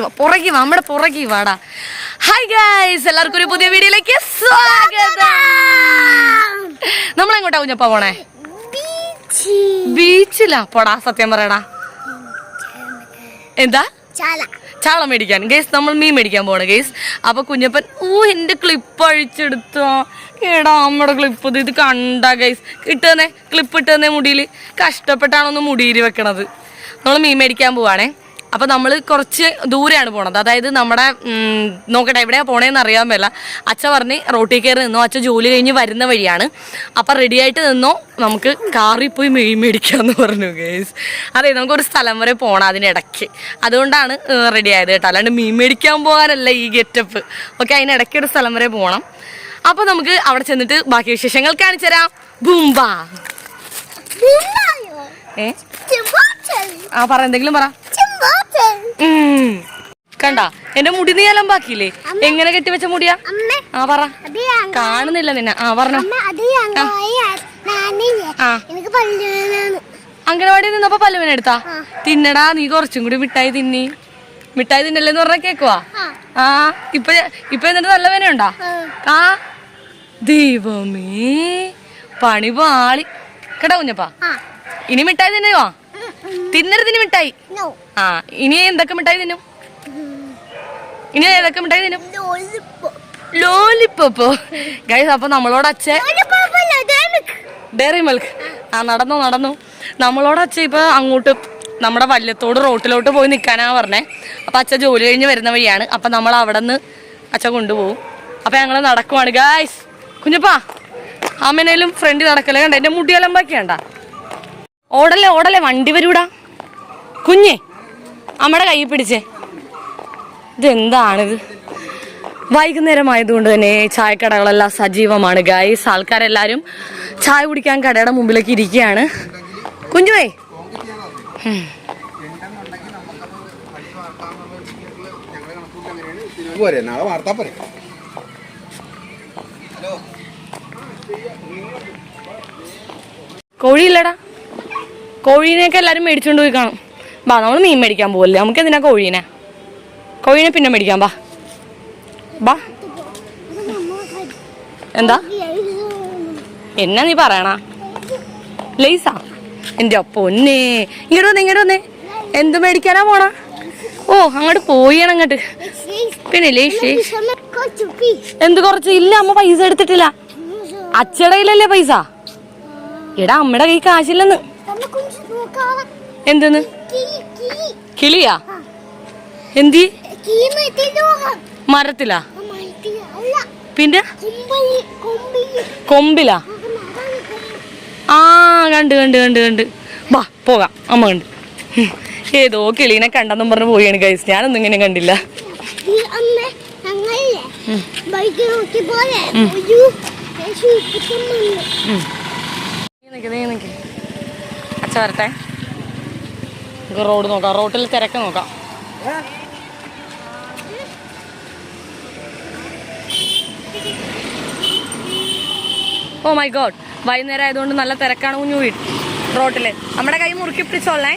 പുറകെ പുറകെ നമ്മുടെ പുറകെ വാടാ. ഹായ് ഗൈസ് എല്ലാവർക്കും ഒരു പുതിയ വീഡിയോയിലേക്ക് സ്വാഗതം. നമ്മൾ എങ്ങോട്ടാ കുഞ്ഞപ്പ പോണേ? ബീച്ചിലാ പോടാ സത്യം പറയടാ. എന്താ? ചാള മേടിക്കാൻ. ഗേസ് നമ്മൾ മീൻ മേടിക്കാൻ പോണ ഗേസ് അപ്പൊ കുഞ്ഞപ്പൻ ഓ എന്റെ ക്ലിപ്പ് അഴിച്ചെടുത്തോ. എടാ അമ്മയുടെ ക്ലിപ്പ് ഇത് കണ്ട ഗൈസ് കിട്ടുന്നേ ക്ലിപ്പ് ഇട്ടുന്നേ മുടിയിൽ കഷ്ടപ്പെട്ടാണ് ഒന്ന് മുടിയിൽ വെക്കണത്. നമ്മൾ മീൻ മേടിക്കാൻ പോവാണേ. അപ്പൊ നമ്മൾ കുറച്ച് ദൂരെയാണ് പോണത്. അതായത് നമ്മുടെ നോക്കട്ടെ എവിടെയാ പോണേന്ന് അറിയാൻ പറ്റില്ല അച്ഛ പറഞ്ഞ് റോട്ടിൽ കയറി നിന്നോ അച്ഛ ജോലി കഴിഞ്ഞ് വരുന്ന വഴിയാണ്. അപ്പൊ റെഡി ആയിട്ട് നിന്നോ നമുക്ക് കാറിൽ പോയി മെയ് മേടിക്കാന്ന് പറഞ്ഞു ഗേസ് അതെ നമുക്കൊരു സ്ഥലം വരെ പോണം അതിനിടയ്ക്ക്. അതുകൊണ്ടാണ് റെഡി ആയത് കേട്ടോ. അല്ലാണ്ട് മീൻ മേടിക്കാൻ പോകാനല്ല ഈ ഗെറ്റപ്പ് ഓക്കെ അതിനിടയ്ക്ക് ഒരു സ്ഥലം വരെ പോകണം അപ്പൊ നമുക്ക് അവിടെ ചെന്നിട്ട് ബാക്കി വിശേഷങ്ങൾ കാണിച്ചു തരാം. ബുംബാ. ഏ? ആ പറ എന്തെങ്കിലും പറ. കണ്ടാ? എന്റെ മുടി നീ അലമ്പാക്കിയില്ലേ? എങ്ങനെ കെട്ടിവെച്ച മുടിയാ? ആ പറ. കാണുന്നില്ല നിന്നെ. ആ പറഞ്ഞോ. അംഗനവാടി നിന്നപ്പോ പല്ലുവിനെ എടുത്താ? തിന്നടാ നീ കുറച്ചും കൂടി മിഠായി തിന്നി. മിഠായി തിന്നല്ലെന്ന് പറഞ്ഞാ കേക്കുവാ? ആ. ഇപ്പൊ ഇപ്പൊ എന്നിട്ട് നല്ല വേനയുണ്ടാ? ആ. ദൈവമേ പണി പാളി. കേട്ടാ കുഞ്ഞപ്പാ? ഇനി മിഠായി തിന്നുവാ തിന്നരുതിന് മിഠായി. ആ ഇനി എന്തൊക്കെ മിഠായി തിന്നും? ഇനി ഏതൊക്കെ മിഠായി തിന്നും? ലോലിപ്പോ ഗൈസ് അപ്പൊ നമ്മളോട് ഡയറി മിൽക്ക് ആ നടന്നു നടന്നു. നമ്മളോട് അച്ഛൻ ഇപ്പൊ അങ്ങോട്ട് നമ്മുടെ വല്യത്തോട് റോട്ടിലോട്ട് പോയി നിൽക്കാനാ പറഞ്ഞേ. അപ്പൊ അച്ഛൻ ജോലി കഴിഞ്ഞ് വരുന്ന വഴിയാണ്. അപ്പൊ നമ്മൾ അവിടെ നിന്ന് അച്ഛൻ കൊണ്ടുപോകും. അപ്പൊ ഞങ്ങൾ നടക്കുവാണ്. ഗായ്സ് കുഞ്ഞപ്പാ അമ്മനേലും ഫ്രണ്ട് നടക്കലേ കണ്ട? എന്റെ മുടിയെല്ലാം ബാക്കിയാണ്ട ഓടല്ലേ ഓടല്ലേ വണ്ടി വരൂടാ. കുഞ്ഞേ അമ്മയുടെ കൈ പിടിച്ചേ. ഇതെന്താണിത്? വൈകുന്നേരം ആയതുകൊണ്ട് തന്നെ ചായക്കടകളെല്ലാം സജീവമാണ്. ഗൈസ് ആൾക്കാരെല്ലാരും ചായ കുടിക്കാൻ കടയുടെ മുമ്പിലേക്ക് ഇരിക്കുകയാണ്. കുഞ്ഞുവേ. പോരെ നാളെ വാർത്താ പോരെ. കോഴിയില്ലടാ. കോഴീനെയൊക്കെ എല്ലാരും മേടിച്ചോണ്ട് പോയി കാണും. ബാ നമ്മൾ മീൻ മേടിക്കാൻ പോകല്ലേ നമുക്ക് എന്തിനാ കോഴീനെ? കോഴീനെ പിന്നെ മേടിക്കാൻ വാ. വാ. എന്താ? എന്നാ നീ പറയണ? ലേസാ? എന്റെ പൊന്നെ. ഇങ്ങോട്ട് വന്നേ ഇങ്ങോട്ട് വന്നേ. എന്ത് മേടിക്കാനാ പോണ? ഓ അങ്ങോട്ട് പോയാണ് അങ്ങോട്ട്. പിന്നെ ലേസ്? എന്ത് കുറച്ച്? ഇല്ല അമ്മ പൈസ എടുത്തിട്ടില്ല. അച്ചടയിലല്ലേ കയ്യിലല്ലേ പൈസ? എടാ അമ്മയുടെ കൈ കാശില്ലെന്ന്. എന്തെന്ന്? കിളിയാ? എന്തി? മരത്തിലാ? പിന്നെ? കൊമ്പിലാ. ആ കണ്ട് കണ്ട് കണ്ട് കണ്ട്. വാ പോകാം. അമ്മ കണ്ട്. ഏതോ കിളീനെ കണ്ടെന്നും പറഞ്ഞ് പോയാണ് ഗൈസ് ഞാനൊന്നും ഇങ്ങനെ കണ്ടില്ല. അച്ഛ നോക്കി പോലെ ഒരു സൂപ്പിക്കുന്നുണ്ട് നീ നിക്ക്, നീ നിക്ക്. അച്ഛ വരട്ടെ നമുക്ക് റോഡ് നോക്കാം. റോട്ടിൽ തിരക്ക് നോക്കാം. ഓ മൈ ഗോഡ് വൈകുന്നേരം ആയതുകൊണ്ട് നല്ല തിരക്കാണ് കുഞ്ഞു വീട് റോട്ടിൽ. നമ്മുടെ കൈ മുറുക്കി പിടിച്ചോളേ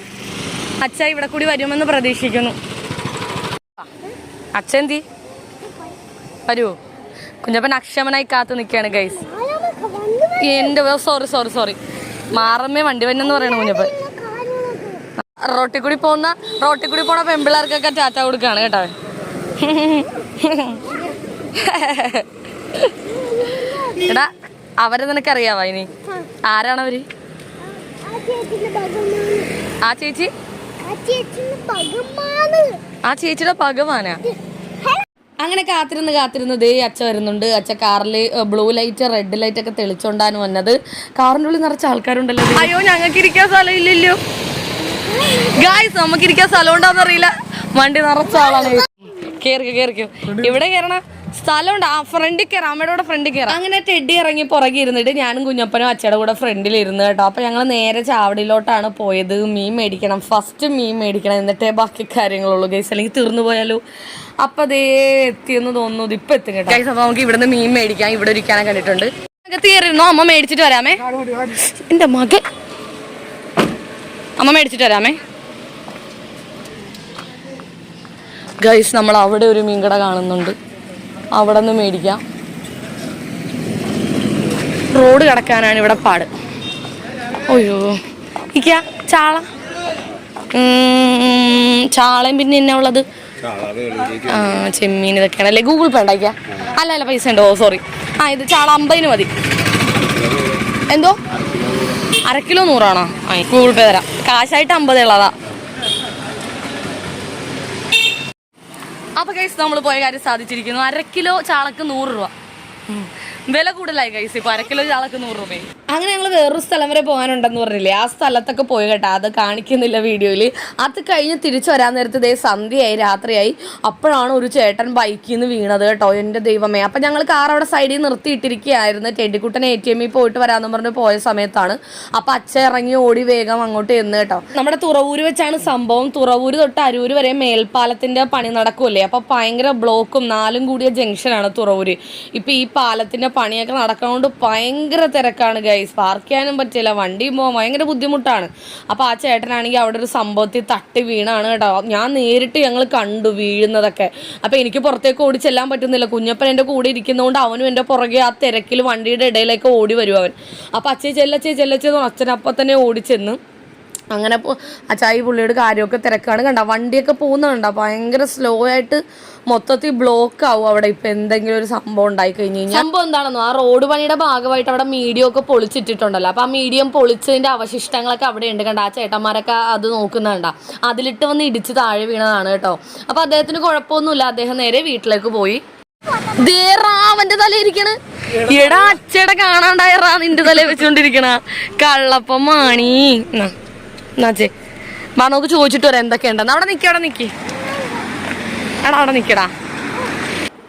അച്ഛ ഇവിടെ കൂടി വരുമെന്ന് പ്രതീക്ഷിക്കുന്നു. അച്ഛൻ എന്തി? വരുമോ കുഞ്ഞപ്പൻ അക്ഷമനായി കാത്തു നിൽക്കുകയാണ് ഗൈസ് എന്റെ സോറി സോറി സോറി മാറമ്മേ വണ്ടി വന്നെന്ന് പറയണ കുഞ്ഞപ്പൻ. റോട്ടിൽ കൂടി പോകുന്ന റോട്ടിൽ കൂടി പോണ പെമ്പിള്ളേർക്കൊക്കെ ടാറ്റ കൊടുക്കുകയാണ് കേട്ടോ. എടാ അവരെ നിനക്കറിയാവാ ഇനി? ആരാണവര് ആ ചേച്ചി? ആ ചേച്ചിയുടെ ഭഗവാനാ. അങ്ങനെ കാത്തിരുന്ന് കാത്തിരുന്ന് ദേ അച്ഛ വരുന്നുണ്ട്. അച്ഛ കാറിൽ ബ്ലൂ ലൈറ്റ് റെഡ് ലൈറ്റ് ഒക്കെ തെളിച്ചോണ്ടാണ് വന്നത്. കാറിന്റെ ഉള്ളിൽ നിറച്ച ആൾക്കാരുണ്ടല്ലോ. അയ്യോ ഞങ്ങൾക്ക് ഇരിക്കാൻ സ്ഥലം ഇല്ലല്ലോ. ഗായ്സ് നമുക്ക് ഇരിക്കാൻ സ്ഥലം ഉണ്ടോന്ന് അറിയില്ല വണ്ടി നിറച്ച ആളാണ്. കേറിക്കോ കേറിക്കോ. ഇവിടെ കയറണ സ്ഥലമുണ്ട്. ആ ഫ്രണ്ടിൽ കയറാം അമ്മയുടെ കൂടെ ഫ്രണ്ടിൽ കയറാം അങ്ങനെ ടെഡി ഇറങ്ങി പുറകെ ഇരുന്നിട്ട് ഞാനും കുഞ്ഞപ്പനും അച്ഛയുടെ കൂടെ ഫ്രണ്ടിൽ ഇരുന്ന് കേട്ടോ. അപ്പൊ ഞങ്ങൾ നേരെ ചാവടിയിലോട്ടാണ് പോയത്. മീൻ മേടിക്കണം. ഫസ്റ്റ് മീൻ മേടിക്കണം. എന്നിട്ടേ ബാക്കി കാര്യങ്ങളുള്ളൂ ഗൈസ് അല്ലെങ്കിൽ തീർന്നു പോയാലോ. അപ്പൊ അതേ എത്തിയെന്ന് തോന്നുന്നു. ഇപ്പൊ എത്തി കേട്ടോ. ഗൈസ് അപ്പൊ നമുക്ക് ഇവിടുന്ന് മീൻ മേടിക്കാം. ഇവിടെ ഇരിക്കാനെ കണ്ടിട്ടുണ്ട്. തീർന്നോ അമ്മ മേടിച്ചിട്ട് വരാമേ. എന്റെ മകൻ. അമ്മ മേടിച്ചിട്ട് വരാമേ. ഗൈസ് നമ്മൾ അവിടെ ഒരു മീൻകട കാണുന്നുണ്ട്. അവിടെ നിന്ന് മേടിക്കാം. റോഡ് കിടക്കാനാണ് ഇവിടെ പാട്. അയ്യോ. ഇക്ക ചാള. ചാളയും പിന്നെ എന്നാ ഉള്ളത്? ആ ചെമ്മീൻ ഇതൊക്കെയാണ് അല്ലേ? ഗൂഗിൾ പേ ഉണ്ടാക്കിയ അല്ല അല്ല പൈസ ഉണ്ടോ? സോറി ആ ഇത് ചാള അമ്പതിന് മതി. എന്തോ? അര കിലോ നൂറാണോ? ഗൂഗിൾ പേ തരാം. കാശായിട്ട് അമ്പത് ഉള്ളതാ. അപ്പൊ കൈസ് നമ്മൾ പോയ കാര്യം സാധിച്ചിരിക്കുന്നു. അര കിലോ ചാളക്ക് നൂറ് രൂപ. വില കൂടുതലായി കൈസ് ഇപ്പൊ അര കിലോ ചാളക്ക് നൂറ് രൂപയും അങ്ങനെ ഞങ്ങൾ വേറൊരു സ്ഥലം വരെ പോകാനുണ്ടെന്ന് പറഞ്ഞില്ലേ? ആ സ്ഥലത്തൊക്കെ പോയി കേട്ടോ. അത് കാണിക്കുന്നില്ല വീഡിയോയിൽ അത് കഴിഞ്ഞ് തിരിച്ചു വരാൻ നേരത്ത് ദേ സന്ധ്യയായി രാത്രിയായി. അപ്പോഴാണ് ഒരു ചേട്ടൻ ബൈക്കിൽ നിന്ന് വീണത് കേട്ടോ എന്റെ ദൈവമേ. അപ്പം ഞങ്ങൾ കാർ അവിടെ സൈഡിൽ നിർത്തിയിട്ടിരിക്കുകയായിരുന്നു. ടെഡിക്കുട്ടൻ എ ടി എമ്മിൽ പോയിട്ട് വരാമെന്ന് പറഞ്ഞ് പോയ സമയത്താണ്. അപ്പം അച്ഛൻ ഇറങ്ങി ഓടി വേഗം അങ്ങോട്ട് ചെന്ന് കേട്ടോ. നമ്മുടെ തുറവൂര് വെച്ചാണ് സംഭവം. തുറവൂര് തൊട്ട് അരൂര് വരെ മേൽപ്പാലത്തിന്റെ പണി നടക്കുമല്ലേ അപ്പോൾ ഭയങ്കര ബ്ലോക്കും നാലും കൂടിയ ജംഗ്ഷനാണ് തുറവൂര്. ഇപ്പം ഈ പാലത്തിന്റെ പണിയൊക്കെ നടക്കുന്നതുകൊണ്ട് ഭയങ്കര തിരക്കാണ് ഗൈസ് പാർക്ക് ചെയ്യാനും പറ്റില്ല. വണ്ടിയും പോകാൻ ഭയങ്കര ബുദ്ധിമുട്ടാണ്. അപ്പോൾ ആ ചേട്ടനാണെങ്കിൽ അവിടെ ഒരു സംഭവത്തിൽ തട്ടി വീണാണ് കേട്ടോ. ഞാൻ നേരിട്ട് ഞങ്ങൾ കണ്ടു വീഴുന്നതൊക്കെ. അപ്പോൾ എനിക്ക് പുറത്തേക്ക് ഓടി ചെല്ലാൻ പറ്റുന്നില്ല. കുഞ്ഞപ്പൻ എന്റെ കൂടെ ഇരിക്കുന്നതുകൊണ്ട് അവനും എന്റെ പുറകെ ആ തിരക്കിൽ വണ്ടിയുടെ ഇടയിലേക്ക് ഓടി വരും അവൻ. അപ്പോൾ അച്ഛേ ചെല്ലച്ചേ ചെല്ലച്ചേന്ന് അച്ഛനപ്പം തന്നെ ഓടിച്ചെന്ന്. അങ്ങനെ പോ അച്ചായി പുള്ളിയുടെ കാര്യമൊക്കെ തിരക്കാണ്. കണ്ട വണ്ടിയൊക്കെ പോകുന്നുണ്ട? ഭയങ്കര സ്ലോ ആയിട്ട് മൊത്തത്തിൽ ബ്ലോക്ക് ആവും അവിടെ. ഇപ്പൊ എന്തെങ്കിലും ഒരു സംഭവം ഉണ്ടായി കഴിഞ്ഞു കഴിഞ്ഞാൽ സംഭവം എന്താണെന്നോ? ആ റോഡ് പണിയുടെ ഭാഗമായിട്ട് അവിടെ മീഡിയം ഒക്കെ പൊളിച്ചിട്ടിട്ടുണ്ടല്ലോ. അപ്പൊ ആ മീഡിയം പൊളിച്ചതിന്റെ അവശിഷ്ടങ്ങളൊക്കെ അവിടെ ഉണ്ട് കണ്ട ആ ചേട്ടന്മാരൊക്കെ അത് നോക്കുന്നുണ്ട? അതിലിട്ട് വന്ന് ഇടിച്ച് താഴെ വീണതാണ് കേട്ടോ. അപ്പൊ അദ്ദേഹത്തിന് കുഴപ്പമൊന്നുമില്ല. അദ്ദേഹം നേരെ വീട്ടിലേക്ക് പോയി. ദേ റാവന്റെ തല ഇരിക്കണ്. എടാ അച്ചയുടെ കാണാണ്ടായ റാ നിന്റെ തല വെച്ചോണ്ടിരിക്കണ. കള്ളപ്പം മാണി എന്നാ, എന്നാ ചേ വാ നമുക്ക് ചോദിച്ചിട്ട് വരാം എന്തൊക്കെയുണ്ടെന്ന്. അവിടെ നിക്ക് അവിടെ നിൽക്കി എടാ അവിടെ നിക്കടാ.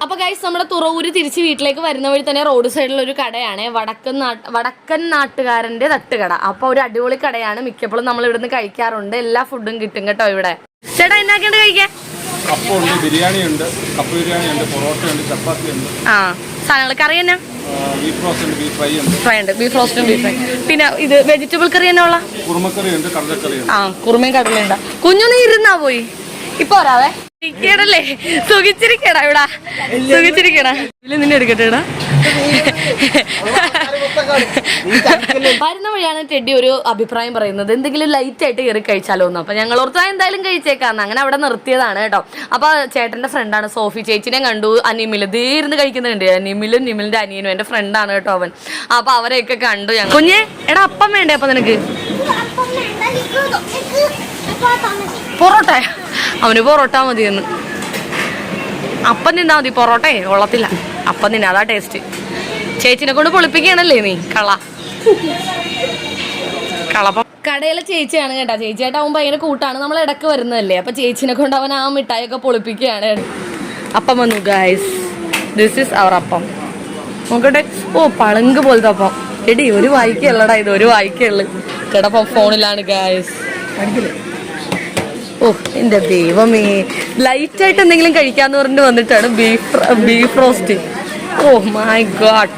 അപ്പൊ ഗൈസ് നമ്മുടെ തുറവൂര് തിരിച്ച് വീട്ടിലേക്ക് വരുന്ന വഴി തന്നെ റോഡ് സൈഡിൽ ഒരു കടയാണ്. വടക്കൻ നാട്ട് വടക്കൻ നാട്ടുകാരന്റെ തട്ടുകട. അപ്പൊ ഒരു അടിപൊളി കടയാണ്. മിക്കപ്പോഴും നമ്മൾ ഇവിടുന്ന് കഴിക്കാറുണ്ട്. എല്ലാ ഫുഡും കിട്ടും കേട്ടോ ഇവിടെ. ചേട്ടാ എന്നാക്കണ്ട് കഴിക്കാൻ? അപ്പമുണ്ട് ബിരിയാണി ഉണ്ട് കപ്പ ബിരിയാണി ഉണ്ട് പൊറോട്ട ഉണ്ട് ചപ്പാത്തി ഉണ്ട് ആ സാധനങ്ങൾ കറി തന്നെ ബീഫ് റോസ്റ്റ് ഉണ്ട് ബീഫ് ഫ്രൈ ഉണ്ട്. ബീഫ് റോസ്റ്റും ബീഫ് ഫ്രൈ. പിന്നെ ഇത് വെജിറ്റബിൾ കറി തന്നെ ഉള്ള? ആ കുറുമയും കടലുണ്ട കുഞ്ഞൊന്ന് ഇരുന്നാ പോയി. ഇപ്പൊ വരാവേ. ഇരിക്കണല്ലേ സുഖിച്ചിരിക്കടാ ഇവിടെ. സുഖിച്ചിരിക്കടാ. ഇതിൽ നിന്നെ എടുക്കട്ടെ ഇടാ വരുന്ന വഴിയാണ് ടെഡി ഒരു അഭിപ്രായം പറയുന്നത്. എന്തെങ്കിലും ലൈറ്റ് ആയിട്ട് കയറി കഴിച്ചാലോ എന്ന്. അപ്പൊ ഞങ്ങൾ ഓർത്താ എന്തായാലും കഴിച്ചേക്കാന്ന്. അങ്ങനെ അവിടെ നിർത്തിയതാണ് കേട്ടോ. അപ്പൊ ചേട്ടന്റെ ഫ്രണ്ടാണ് സോഫി. ചേച്ചിനെ കണ്ടു. അനിമിൽ ദേ കഴിക്കുന്നുണ്ട്. അനിമിലും നിമിലിന്റെ അനിയനും എന്റെ ഫ്രണ്ടാണ് കേട്ടോ അവൻ. അപ്പൊ അവരെയൊക്കെ കണ്ടു ഞങ്ങൾ. കുഞ്ഞെ എടാ അപ്പം വേണ്ടേ അപ്പൊ നിനക്ക്? പൊറോട്ട. അവന് പൊറോട്ട മതിയെന്ന്. അപ്പം തിന്നാ മതി. പൊറോട്ടേ കൊള്ളത്തില്ല. അപ്പം നിന്നെ അതാ ടേസ്റ്റ് ചേച്ചിനെ കൊണ്ട് പൊളിപ്പിക്കുകയാണല്ലേ നീ? കള. കളപ്പം. കടയിലെ ചേച്ചിയാണ് കേട്ടോ. ചേച്ചിയായിട്ട് അവൻ ഭയങ്കര കൂട്ടാണ്. നമ്മൾ ഇടയ്ക്ക് വരുന്നതല്ലേ. അപ്പൊ ചേച്ചിനെ കൊണ്ട് അവൻ ആ മിഠായിയൊക്കെ പൊളിപ്പിക്കുകയാണ്. അപ്പം വന്നു ഗായ്സ് ദിസ് ഇസ് അവർ അപ്പം. നോക്കട്ടെ. ഓ പളുങ്ക് പോലത്തെ അപ്പം. എടി ഒരു വായിക്കല്ലടാ ഇത്. ഒരു വായിക്കുള്ളു കേട്ടപ്പം ഫോണിലാണ് ഗായ്സ് ഓ എന്റെ ദൈവമേ. ലൈറ്റ് ആയിട്ട് എന്തെങ്കിലും കഴിക്കാന്ന് പറഞ്ഞിട്ട് വന്നിട്ടാണ് beef beef roast oh my god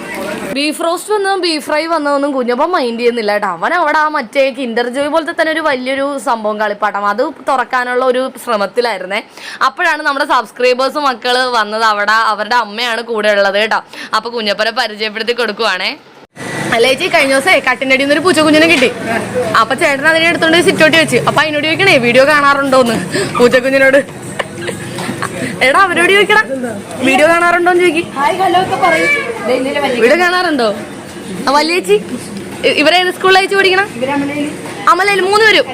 beef roast വന്നതും ബീഫ് ഫ്രൈ വന്നതൊന്നും കുഞ്ഞപ്പം മൈൻഡ് ചെയ്യുന്നില്ല കേട്ടോ. അവൻ അവിടെ ആ മറ്റേ കിൻഡർ ജോയ് പോലത്തെ തന്നെ ഒരു വലിയൊരു സംഭവം കളിപ്പാട്ടം. അത് തുറക്കാനുള്ള ഒരു ശ്രമത്തിലായിരുന്നേ. അപ്പോഴാണ് നമ്മുടെ സബ്സ്ക്രൈബേഴ്സ് മക്കൾ വന്നത് അവിടെ. അവരുടെ അമ്മയാണ് കൂടെ ഉള്ളത് കേട്ടോ. അപ്പൊ കുഞ്ഞപ്പനെ പരിചയപ്പെടുത്തി കൊടുക്കുവാണേ. അല്ലേ ചേച്ചി കഴിഞ്ഞ ദിവസം കട്ടിന്റെ അടിയിൽ ഒരു പൂച്ചക്കുഞ്ഞിനെ കിട്ടി. അപ്പൊ ചേട്ടൻ അതിനെ എടുത്തോണ്ട് സിറ്റോട്ടി വെച്ച്. അപ്പൊ അതിനോട് ചോദിക്കണേ വീഡിയോ കാണാറുണ്ടോന്ന്? പൂച്ചക്കുഞ്ഞിനോട് എടാ അവരോട് ചോദിക്കണം വീഡിയോ കാണാറുണ്ടോന്ന് ചോദിക്കി. വീഡിയോ കാണാറുണ്ടോ? വലിയ ചേച്ചി ഇവരെ സ്കൂളിൽ അയച്ചു പഠിക്കണം? അമലയിൽ മൂന്ന് പേരും.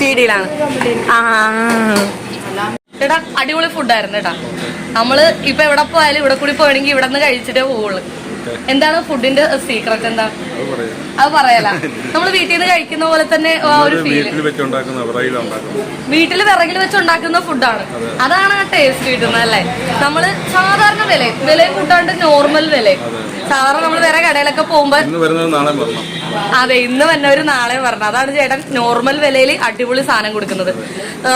ടി ഡിയിലാണ്. ആ എടാ അടിപൊളി ഫുഡായിരുന്നു കേട്ടാ. നമ്മൾ ഇപ്പൊ എവിടെ പോയാലും ഇവിടെ കൂടി പോകണമെങ്കിൽ ഇവിടെ നിന്ന് കഴിച്ചിട്ടേ പോവുള്ളൂ. എന്താണ് ഫുഡിന്റെ സീക്രട്ട് എന്താ? അത് പറയാം. അത് പറയല. നമ്മൾ വീട്ടിൽ നിന്ന് കഴിക്കുന്ന പോലെ തന്നെ ആ ഒരു ഫീൽ വീട്ടിൽ വെച്ചുണ്ടാക്കുന്ന വിറകിൽ വെച്ച് ഉണ്ടാക്കുന്ന ഫുഡാണ് അതാണ് ആ ടേസ്റ്റ് കിട്ടുന്നത് അല്ലേ? നമ്മൾ സാധാരണ വില വില കൂട്ടാണ്ട് നോർമൽ വില സാധാരണ നമ്മൾ വേറെ കടയിലൊക്കെ പോകുമ്പോ ഇന്ന് നാളെ വരണം അതെ ഇന്ന് വന്നവര് നാളെ പറഞ്ഞു അതാണ് ചേട്ടൻ നോർമൽ വിലയിൽ അടിപൊളി സാധനം കൊടുക്കുന്നത്.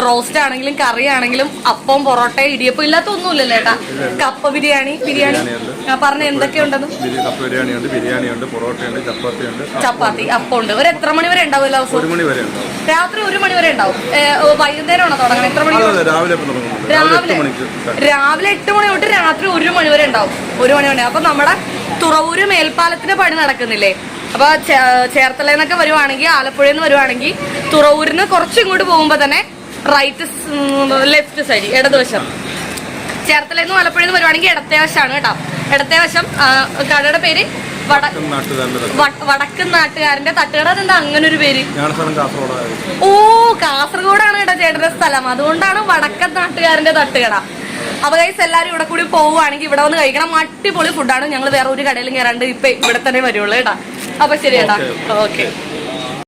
റോസ്റ്റ് ആണെങ്കിലും കറി ആണെങ്കിലും അപ്പം പൊറോട്ട ഇടിയപ്പം ഇല്ലാത്ത ഒന്നുമില്ലല്ലോ ചേട്ടാ. കപ്പ ബിരിയാണി ബിരിയാണി. പറഞ്ഞ എന്തൊക്കെയുണ്ടെന്ന്? ബിരിയാണി കപ്പ ബിരിയാണി ഉണ്ട് പൊറോട്ട ഉണ്ട് ചപ്പാത്തി ഉണ്ട് ചപ്പാത്തി അപ്പം ഉണ്ട് ഒരു എത്ര മണി വരെ ഉണ്ടാവും എല്ലാ ദിവസവും? രാത്രി ഒരു മണി വരെ ഉണ്ടാവും. വൈകുന്നേരമാണോ തുടങ്ങണം? എത്ര മണി രാവിലെ രാവിലെ രാവിലെ എട്ട് മണി തൊട്ട് രാത്രി ഒരു മണി വരെ ഉണ്ടാവും. ഒരു മണി വരെ. അപ്പൊ നമ്മുടെ തുറവൂര് മേൽപ്പാലത്തിന്റെ പണി നടക്കുന്നില്ലേ? അപ്പൊ ചേർത്തല എന്നൊക്കെ വരുവാണെങ്കിൽ ആലപ്പുഴയിൽ നിന്ന് വരുവാണെങ്കിൽ തുറവൂരിന്ന് കുറച്ചും കുറച്ച് ഇങ്ങോട്ട് പോകുമ്പോ തന്നെ റൈറ്റ് ലെഫ്റ്റ് സൈഡ് ഇടതുവശം. ചേർത്തലയിൽ നിന്ന് ആലപ്പുഴയിൽ നിന്ന് വരുവാണെങ്കിൽ ഇടത്തെ വശമാണ് കേട്ടോ. ഇടത്തെ വശം കടയുടെ പേര് വടക്കൻ നാട്ടുകാരന്റെ തട്ടുകട എന്താ അങ്ങനെ ഒരു പേര്? ഓ കാസർഗോഡാണ് കേട്ടോ ചേട്ടന്റെ സ്ഥലം. അതുകൊണ്ടാണ് വടക്കൻ നാട്ടുകാരന്റെ തട്ടുകട. അപ്പൊ ഗൈസ് എല്ലാരും ഇവിടെ കൂടി പോവുകയാണെങ്കിൽ ഇവിടെ വന്ന് കഴിക്കണം. അടിപൊളി ഫുഡാണ് ഞങ്ങൾ വേറെ ഒരു കടയിലും കയറാണ്ട് ഇപ്പൊ ഇവിടെ തന്നെ വരുള്ളൂ കേട്ടാ. അപ്പൊ ശരി ചേട്ടാ ഓക്കെ